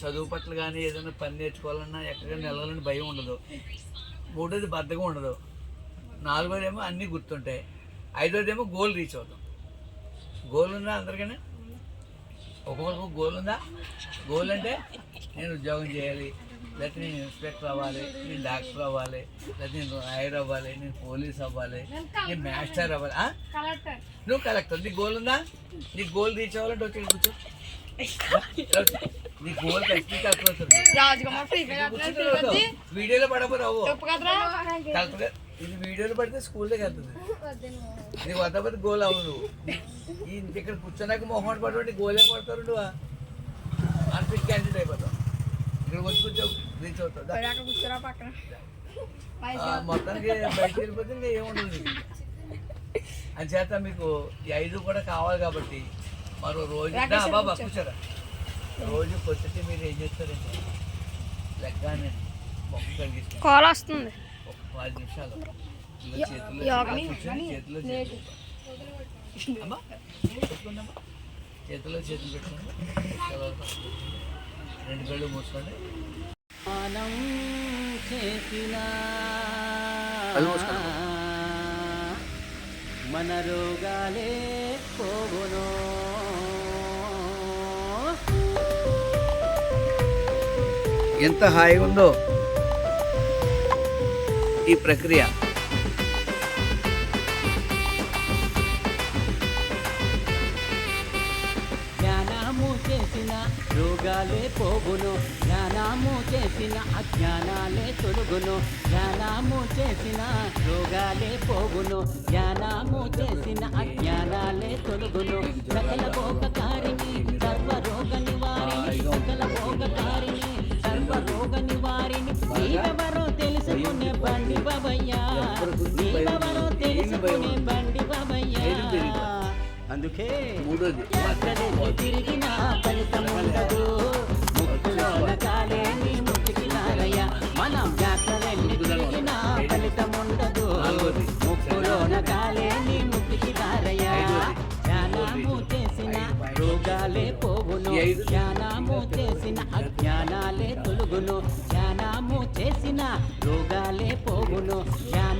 చదువు పట్ల కానీ ఏదైనా పని నేర్చుకోవాలన్నా ఎక్కడికైనా వెళ్ళాలని భయం ఉండదు. మూడోది బద్ధకం ఉండదు. నాలుగోది ఏమో అన్నీ గుర్తుంటాయి. ఐదోది ఏమో గోల్ రీచ్ అవుతాం. గోల్ ఉందా అందరికైనా? ఒక్కొక్కరికి గోల్ ఉందా? గోల్ అంటే నేను ఉద్యోగం చేయాలి. లేకపోతే నేను ఇన్స్పెక్టర్ అవ్వాలి నేను డాక్టర్ అవ్వాలి లేకపోతే నేను లాయర్ అవ్వాలి నేను పోలీస్ అవ్వాలి నేను మాస్టర్ అవ్వాలి? నువ్వు కలెక్టర్ నీ గోల్ ఉందా? నీ గోల్ రీచ్ అవ్వాలంటే వచ్చి కూర్చో. నీ గోల్ ఖచ్చితంగా వీడియోలో పడబోరు అవ్వు చెప్పు కదరా. కరెక్ట్గా ఇది వీడియోలో పడితే స్కూల్లోకి వెళ్తుంది. నీకు వద్దపోతే గోల్ అవ్వదు. ఈ ఇక్కడ కూర్చున్నాక మొహం పడబట్టి గోల్ ఏం కొడతారు నువ్వు అన్ఫిట్ క్యాండిడేట్ అయిపోతావు ఇక్కడ వచ్చి కూర్చో రీచ్ అవుతావు దా. అక్కడ కూర్చోరా పక్కన. ఆ, మొత్తానికి బయటకు వెళ్ళిపోతే ఇంకా ఏముండదు. నీకు. అంచేత మీకు ఈ ఐదు కూడా కావాలి కాబట్టి మరో రోజు బాబా కూర్చోరా. రోజు పొద్దుటే మీరు ఏం చేస్తారంటే లెగ్గానే మొక్క కలిగిస్తారు కాల్ వస్తుంది. ఒక పది నిమిషాలు. చేతిలో చేతిలో చేతులు చేతిలో పెట్టుకోండి. రెండు కళ్ళు మూసుకోండి స్నానం చేసిన కళ్ళు మూసుకోండి. మన రోగాలే పోవును. ఎంత హాయిగా ఉందో ఈ ప్రక్రియ. జ్ఞానము చేసిన రోగాలే పోగును జ్ఞానము చేసిన అజ్ఞానాలే తొలుగును. జ్ఞానము చేసిన రోగాలే పోగును జ్ఞానము చేసిన అజ్ఞానాలే తొలుగును. సకల భోగకారిణి సర్వ రోగ నివారిణి సకల భోగకారిణి సర్వ రోగ నివారిణి నీవెవరో తెలుసుకునే బండి బాబయ్యా నీవెవరో తెలుసుకునే బండి అందుకే మూడోది. తిరిగినా ఫలితం ఉండదు. మనం తిరిగినా ఫలితం ఉండదు. ముక్కులోన కాలేని ముక్తికి నారయ్య ధ్యానము చేసిన రోగాలే పోవును. ధ్యానము చేసిన అజ్ఞానాలే తొలుగును. ధ్యానము చేసిన రోగాలే పోవును. ధ్యాన